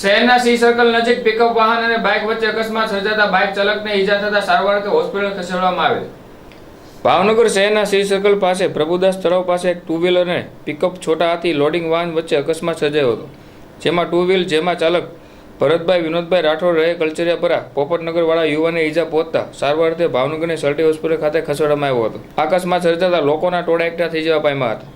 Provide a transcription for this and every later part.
શહેરના C circle નજીક pickup વાહન અને બાઇક વચ્ચે અકસ્માત સર્જાતા બાઇક ચાલકને ઈજા થતા સારવાર કે હોસ્પિટલ ખસેડવામાં આવેલ. ભાવનગર શહેરના સી સર્કલ પાસે પ્રભુદાસ તળાવ પાસે એક ટુ વ્હીલર અને પિકઅપ છોટા હાથી લોડિંગ વાહન વચ્ચે અકસ્માત સર્જાયો હતો. જેમાં ટુ વ્હીલ જેમાં ચાલક ભરતભાઈ, વિનોદભાઈ રાઠોડ રહે કલચરિયાપરા પોપટનગરવાળા યુવાને ઈજા પહોંચતા સારવાર અર્થે ભાવનગરની સર્ટી હોસ્પિટલ ખાતે ખસેડવામાં આવ્યો હતો. અકસ્માત સર્જાતા લોકોના ટોળા એકઠા થઈ જવા પામ્યા હતા.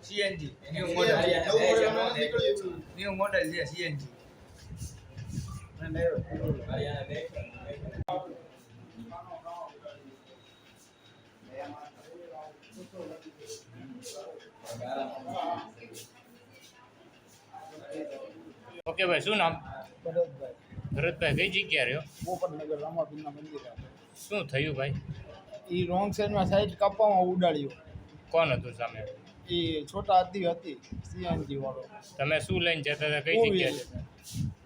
CNG new model new model છે સીએનજી ઓકે ભાઈ શું નામ? ભરતભાઈ. ભરતભાઈ કઈ જગ્યા રહ્યો? શું થયું ભાઈ? એ રોંગ સાઈડમાં સાઈડ કાપવામાં ઉડાડ્યું. કોણ હતું સામે? એ છોટા હાથી હતી સીએનજી વાળો. તમે શું લઈને જતા હતા? કઈ જગ્યાએ? જગ્યા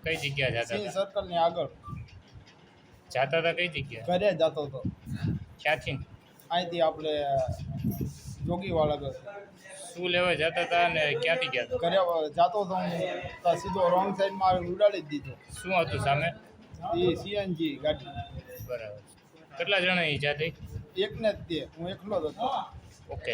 કઈ જગ્યા જતા હતા? સર્કલ સર્કલની આગળ. જતા હતા કઈ જગ્યાએ? ઘરે જતો હતો. ક્યાંથી? અહીંથી આપણે જોગીવાળા ઘર. શું લેવા જતા હતા અને ક્યાંથી ગયા હતા? ઘરે જતો હતો હું તો સીધો રોંગ સાઈડમાં આવી ઉડાડી જ દીધો. શું હતું સામે? એ સીએનજી ગાડી. બરાબર. કેટલા જણા ઈજા થઈ એકને જ તે હું એકલો જ હતો. ઓકે.